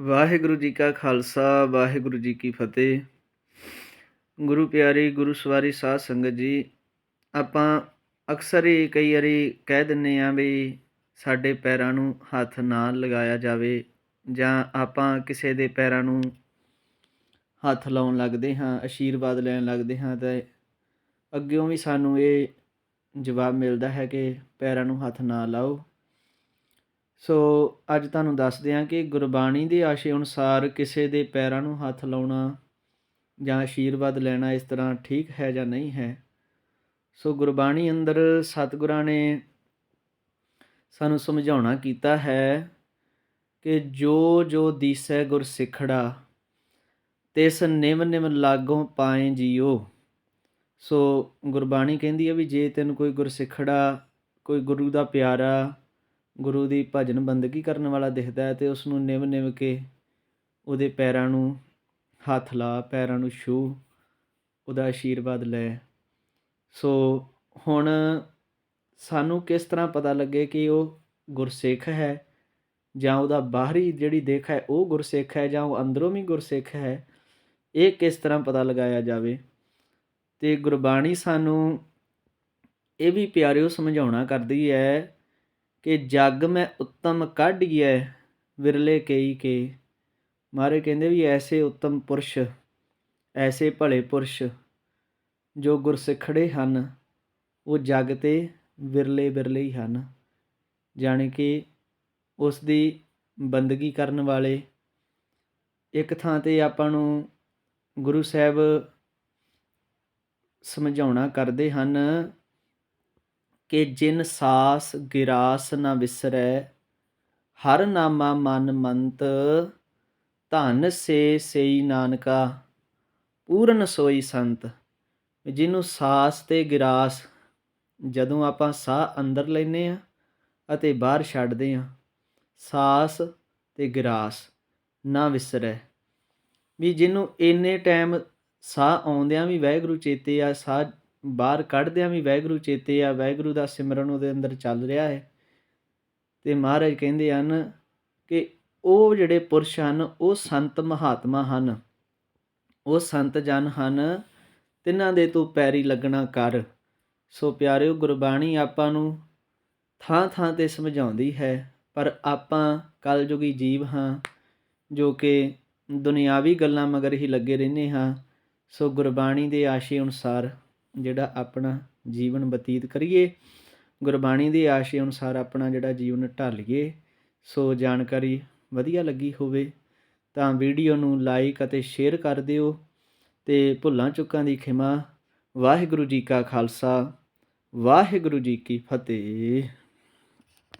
ਵਾਹਿਗੁਰੂ ਜੀ ਕਾ ਖਾਲਸਾ, ਵਾਹਿਗੁਰੂ ਜੀ ਕੀ ਫਤਿਹ। ਗੁਰੂ ਪਿਆਰੀ, ਗੁਰੂ ਸਵਾਰੀ ਸਾਧ ਸੰਗਤ ਜੀ, ਆਪਾਂ ਅਕਸਰ ਹੀ ਕਈ ਵਾਰੀ ਕਹਿ ਦਿੰਨੇ ਆ ਵੀ ਸਾਡੇ ਪੈਰਾਂ ਨੂੰ ਹੱਥ ਨਾ ਲਗਾਇਆ ਜਾਵੇ ਜਾਂ ਆਪਾਂ ਕਿਸੇ ਦੇ ਪੈਰਾਂ ਨੂੰ ਹੱਥ ਲਾਉਣ ਲੱਗਦੇ ਹਾਂ ਆਸ਼ੀਰਵਾਦ ਲੈਣ ਲੱਗਦੇ ਹਾਂ ਤਾਂ ਅੱਗਿਓਂ ਵੀ ਸਾਨੂੰ ਇਹ ਜਵਾਬ ਮਿਲਦਾ ਹੈ ਕਿ ਪੈਰਾਂ ਨੂੰ ਹੱਥ ਨਾ ਲਾਓ। ਸੋ ਅੱਜ ਤੁਹਾਨੂੰ ਦੱਸਦੇ ਹਾਂ ਕਿ ਗੁਰਬਾਣੀ ਦੇ ਆਸ਼ੇ ਅਨੁਸਾਰ ਕਿਸੇ ਦੇ ਪੈਰਾਂ ਨੂੰ ਹੱਥ ਲਾਉਣਾ ਜਾਂ ਆਸ਼ੀਰਵਾਦ ਲੈਣਾ ਇਸ ਤਰ੍ਹਾਂ ਠੀਕ ਹੈ ਜਾਂ ਨਹੀਂ ਹੈ। ਸੋ ਗੁਰਬਾਣੀ ਅੰਦਰ ਸਤਿਗੁਰਾਂ ਨੇ ਸਾਨੂੰ ਸਮਝਾਉਣਾ ਕੀਤਾ ਹੈ ਕਿ ਜੋ ਜੋ ਦੀਸੈ ਗੁਰ ਸਿਖੜਾ, ਤਿਸ ਨਿਮ ਨਿਮ ਲਾਗੋਂ ਪਾਏ ਜੀਓ। ਸੋ ਗੁਰਬਾਣੀ ਕਹਿੰਦੀ ਹੈ ਵੀ ਜੇ ਤੈਨੂੰ ਕੋਈ ਗੁਰਸਿੱਖੜਾ ਕੋਈ ਗੁਰੂ ਦਾ ਪਿਆਰਾ ਗੁਰੂ ਦੀ ਭਜਨ ਬੰਦਗੀ ਕਰਨ ਵਾਲਾ ਦਿਖਦਾ ਹੈ ਅਤੇ ਉਸ ਨੂੰ ਨਿਵ ਨਿਵ ਕੇ ਉਹਦੇ ਪੈਰਾਂ ਨੂੰ ਹੱਥ ਲਾ, ਪੈਰਾਂ ਨੂੰ ਛੂਹ, ਉਹਦਾ ਆਸ਼ੀਰਵਾਦ ਲੈ। ਸੋ ਹੁਣ ਸਾਨੂੰ ਕਿਸ ਤਰ੍ਹਾਂ ਪਤਾ ਲੱਗੇ ਕਿ ਉਹ ਗੁਰਸਿੱਖ ਹੈ ਜਾਂ ਉਹਦਾ ਬਾਹਰੀ ਜਿਹੜੀ ਦੇਖ ਹੈ ਉਹ ਗੁਰਸਿੱਖ ਹੈ ਜਾਂ ਉਹ ਅੰਦਰੋਂ ਵੀ ਗੁਰਸਿੱਖ ਹੈ, ਇਹ ਕਿਸ ਤਰ੍ਹਾਂ ਪਤਾ ਲਗਾਇਆ ਜਾਵੇ? ਤੇ ਗੁਰਬਾਣੀ ਸਾਨੂੰ ਇਹ ਵੀ ਪਿਆਰਿਓ ਸਮਝਾਉਣਾ ਕਰਦੀ ਹੈ ਕਿ ਜੱਗ ਮੈਂ ਉੱਤਮ ਕਾਢੀਐ ਵਿਰਲੇ ਕਈ ਕੇ। ਮਹਾਰਾਜ ਕਹਿੰਦੇ ਵੀ ਐਸੇ ਉੱਤਮ ਪੁਰਸ਼, ਐਸੇ ਭਲੇ ਪੁਰਸ਼ ਜੋ ਗੁਰਸਿੱਖੜੇ ਹਨ, ਉਹ ਜੱਗ ਤੇ ਵਿਰਲੇ ਵਿਰਲੇ ਹੀ ਹਨ। ਜਾਣੀ ਕਿ ਉਸ ਦੀ ਬੰਦਗੀ ਕਰਨ ਵਾਲੇ ਇੱਕ ਥਾਂ ਤੇ ਆਪਾਂ ਨੂੰ ਗੁਰੂ ਸਾਹਿਬ ਸਮਝਾਉਣਾ ਕਰਦੇ ਹਨ ਕਿ ਜਿਨ ਸਾਸ ਗਿਰਾਸ ਨਾ ਵਿਸਰੈ, ਹਰ ਨਾਮਾ ਮਨ ਮੰਤ, ਧਨ ਸੇ ਸਈ ਨਾਨਕਾ, ਪੂਰਨ ਸੋਈ ਸੰਤ। ਜਿਹਨੂੰ ਸਾਸ ਤੇ ਗਿਰਾਸ ਜਦੋਂ ਆਪਾਂ ਸਾਹ ਅੰਦਰ ਲੈਨੇ ਆ ਅਤੇ ਬਾਹਰ ਛੱਡਦੇ ਆ ਸਾਸ ਤੇ ਗਿਰਾਸ ਨਾ ਵਿਸਰੈ। ਵੀ ਜਿਹਨੂੰ ਇੰਨੇ ਟਾਈਮ ਸਾਹ ਆਉਂਦਿਆਂ ਵੀ ਵਾਹਿਗੁਰੂ ਚੇਤੇ ਆ, ਸਾਹ ਬਾਹਰ ਕੱਢਦਿਆਂ ਵੀ ਵਾਹਿਗੁਰੂ ਚੇਤੇ ਆ ਵਾਹਿਗੁਰੂ ਦਾ ਸਿਮਰਨ ਉਹਦੇ ਅੰਦਰ ਚੱਲ ਰਿਹਾ ਹੈ। ਤੇ ਮਹਾਰਾਜ ਕਹਿੰਦੇ ਹਨ ਕਿ ਉਹ ਜਿਹੜੇ ਪੁਰਸ਼ ਹਨ, ਉਹ ਸੰਤ ਮਹਾਤਮਾ ਹਨ। ਉਹ ਸੰਤ ਜਨ ਹਨ, ਤਿੰਨਾਂ ਦੇ ਤੂੰ ਪੈਰੀ ਲੱਗਣਾ ਕਰ। ਸੋ ਪਿਆਰਿਓ, ਗੁਰਬਾਣੀ ਆਪਾਂ ਨੂੰ ਥਾਂ ਥਾਂ ਤੇ ਸਮਝਾਉਂਦੀ ਹੈ, ਪਰ ਆਪਾਂ ਕਲਯੁਗੀ ਜੀਵ ਹਾਂ, ਜੋ ਕਿ ਦੁਨਿਆਵੀ ਗੱਲਾਂ ਮਗਰ ਹੀ ਲੱਗੇ ਰਹਿੰਦੇ ਹਾਂ। ਸੋ ਗੁਰਬਾਣੀ ਦੇ ਆਸ਼ੇ ਅਨੁਸਾਰ ਜਿਹੜਾ ਆਪਣਾ ਜੀਵਨ ਬਤੀਤ ਕਰੀਏ, ਗੁਰਬਾਣੀ ਦੇ ਆਸ਼ੇ ਅਨੁਸਾਰ ਆਪਣਾ ਜਿਹੜਾ ਜੀਵਨ ਢਾਲੀਏ, ਸੋ ਜਾਣਕਾਰੀ ਵਧੀਆ ਲੱਗੀ ਹੋਵੇ ਤਾਂ ਵੀਡੀਓ ਨੂੰ ਲਾਈਕ ਅਤੇ ਸ਼ੇਅਰ ਕਰ ਦਿਓ ਤੇ ਭੁੱਲਾਂ ਚੁੱਕਾਂ ਦੀ ਖਿਮਾ। ਵਾਹਿਗੁਰੂ ਜੀ ਕਾ ਖਾਲਸਾ, ਵਾਹਿਗੁਰੂ ਜੀ ਕੀ ਫਤਿਹ।